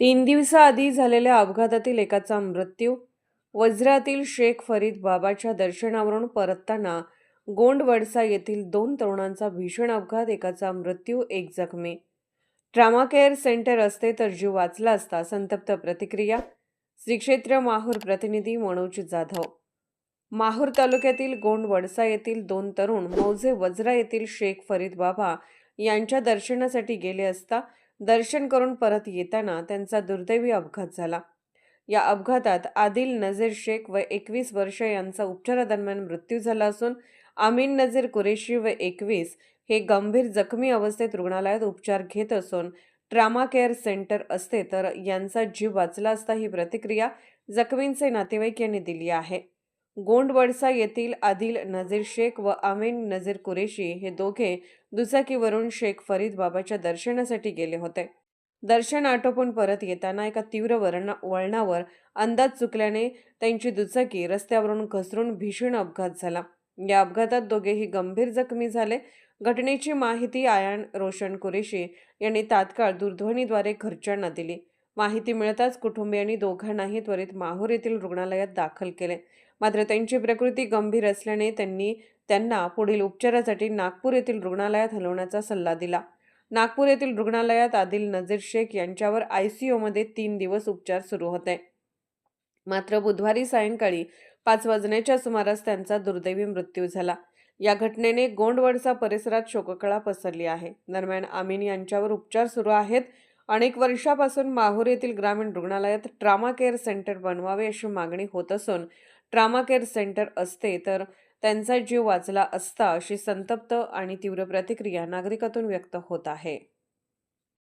तीन दिवसाआधी झालेल्या अपघातातील एकाचा मृत्यू वज्रातील शेख फरीद बाबाच्या दर्शनावरून परतताना गोंडवडसा येथील दोन तरुणांचा भीषण अपघात एकाचा मृत्यू एक जखमी. ट्रामा केअर सेंटर असते तर जीव वाचला असता संतप्त प्रतिक्रिया श्री क्षेत्र माहूर प्रतिनिधी मनोज जाधव. माहूर तालुक्यातील गोंडवडसा येथील दोन तरुण मौजे वज्रा येथील शेख फरीद बाबा यांच्या दर्शनासाठी गेले असता दर्शन करून परत येताना त्यांचा दुर्दैवी अपघात झाला. या अपघातात आदिल नझीर शेख व एकवीस वर्ष यांचा उपचारादरम्यान मृत्यू झाला असून आमीन नझीर कुरेशी व एकवीस हे गंभीर जखमी अवस्थेत रुग्णालयात उपचार घेत असून ट्रामा केअर सेंटर असते तर यांचा जीव वाचला असता ही प्रतिक्रिया जखमींचे नातेवाईक यांनी दिली आहे. गोंडवडसा येथील आदिल नझीर शेख व आमीन नझीर कुरेशी हे दोघे दुचाकीवरून शेख फरीद बाबाच्या दर्शनासाठी गेले होते. दर्शन आटोपून परत येताना एका तीव्र वळणा वळणावर अंदाज चुकल्याने त्यांची दुचाकी रस्त्यावरून घसरून भीषण अपघात झाला. या अपघातात दोघेही गंभीर जखमी झाले. घटनेची माहिती आयान रोशन कुरेशी यांनी तात्काळ दूरध्वनीद्वारे घरच्यांना दिली. माहिती मिळताच कुटुंबियांनी दोघांनाही त्वरित माहूर येथील रुग्णालयात दाखल केले. मात्र त्यांची प्रकृती गंभीर असल्याने त्यांनी त्यांना पुढील उपचारासाठी नागपूर येथील रुग्णालयात हलवण्याचा सल्ला दिला. नागपूर येथील रुग्णालयात आदिल नजीर शेख यांच्यावर आय सी ओमध्ये तीन दिवस उपचार सुरू होते. मात्र बुधवारी सायंकाळी पाच वाजण्याच्या सुमारास त्यांचा दुर्दैवी मृत्यू झाला. या घटनेने गोंडवडसा परिसरात शोककळा पसरली आहे. दरम्यान आमीन यांच्यावर उपचार सुरू आहेत. अनेक वर्षापासून माहूर येथील ग्रामीण रुग्णालयात ट्रामा केअर सेंटर बनवावे अशी मागणी होत असून ट्रामा केअर सेंटर असते तर त्यांचा जीव वाचला असता अशी संतप्त आणि तीव्र प्रतिक्रिया नागरिकातून व्यक्त होत आहे.